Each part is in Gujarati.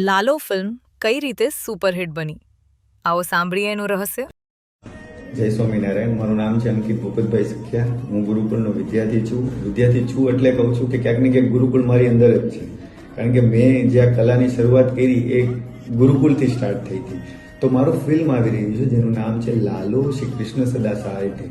લાલો ફિલ્મ કઈ રીતે સુપરહિટ બની? આવો સાંભળીએ એનું રહસ્ય. જય સ્વામિનારાયણ, મારું નામ છે અંકિત ભૂપતભાઈ સખિયા. હું ગુરુકુળનો વિદ્યાર્થી છું. વિદ્યાર્થી છું એટલે કહું છું કે ક્યાંક ને ક્યાંક ગુરુકુળ મારી અંદર જ છે. કારણ કે મેં જે આ કલાની શરૂઆત કરી એ ગુરુકુળથી સ્ટાર્ટ થઈ હતી. તો મારું ફિલ્મ આવી રહ્યું છે, જેનું નામ છે લાલો શ્રી કૃષ્ણ સદા સહાયથી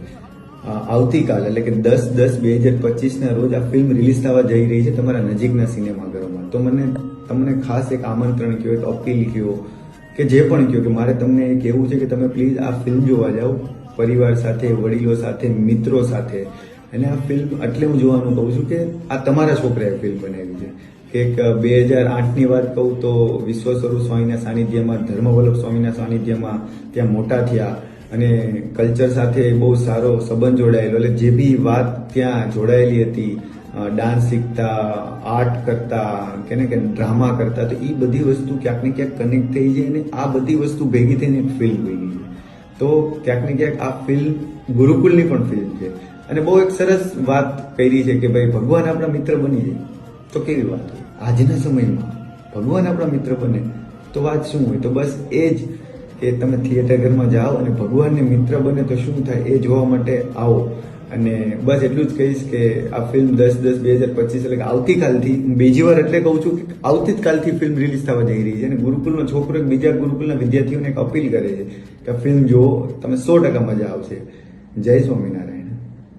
આવતીકાલ, એટલે કે દસ દસ બે હજાર પચીસના રોજ આ ફિલ્મ રિલીઝ થવા જઈ રહી છે તમારા નજીકના સિનેમાઘરોમાં. તો મને, તમને ખાસ એક આમંત્રણ કહ્યું એક અપીલ કહ્યો કે જે પણ કહ્યું કે મારે તમને એ કહેવું છે કે તમે પ્લીઝ આ ફિલ્મ જોવા જાઓ, પરિવાર સાથે, વડીલો સાથે, મિત્રો સાથે. અને આ ફિલ્મ એટલે હું જોવાનું કહું છું કે આ તમારા છોકરાએ ફિલ્મ બનાવી છે. કે એક બે હજાર આઠની વાત કહું તો વિશ્વ સ્વરૂપ સ્વામીના સાનિધ્યમાં, ધર્મવલ્લભ સ્વામીના સાનિધ્યમાં, ત્યાં મોટા થયા. અને કલ્ચર સાથે બહુ સારો સંબંધ જોડાયેલો. એટલે જે બી વાત ત્યાં જોડાયેલી હતી ડાન્સ શીખતા, આર્ટ કરતા, કે ને કે ડ્રામા કરતા, તો એ બધી વસ્તુ ક્યાંક ને ક્યાંક કનેક્ટ થઈ જાય અને આ બધી વસ્તુ ભેગી થઈને ફિલ્મ બની છે તો ક્યાંક ને ક્યાંક આ ફિલ્મ ગુરુકુલની પણ ફિલ્મ છે. અને બહુ એક સરસ વાત કરી છે કે ભાઈ ભગવાન આપણા મિત્ર બની જાય. તો કેવી વાત આજના સમયમાં ભગવાન આપણા મિત્ર બને તો વાત શું હોય? તો બસ એ જ કે તમે થિયેટર ઘરમાં જાઓ અને ભગવાનને મિત્ર બને તો શું થાય એ જોવા માટે આવો. અને બસ એટલું જ કહીશ કે આ ફિલ્મ દસ દસ બે હજાર પચીસ એટલે આવતીકાલથી બીજી વાર એટલે કહું છું કે આવતી જ કાલથી ફિલ્મ રિલીઝ થવા જઈ રહી છે અને ગુરુકુલનો છોકરો એક બીજા ગુરુકુલના વિદ્યાર્થીઓને એક અપીલ કરે છે કે ફિલ્મ જુઓ, તમે સો ટકા મજા આવશે. જય સ્વામિનારાયણ.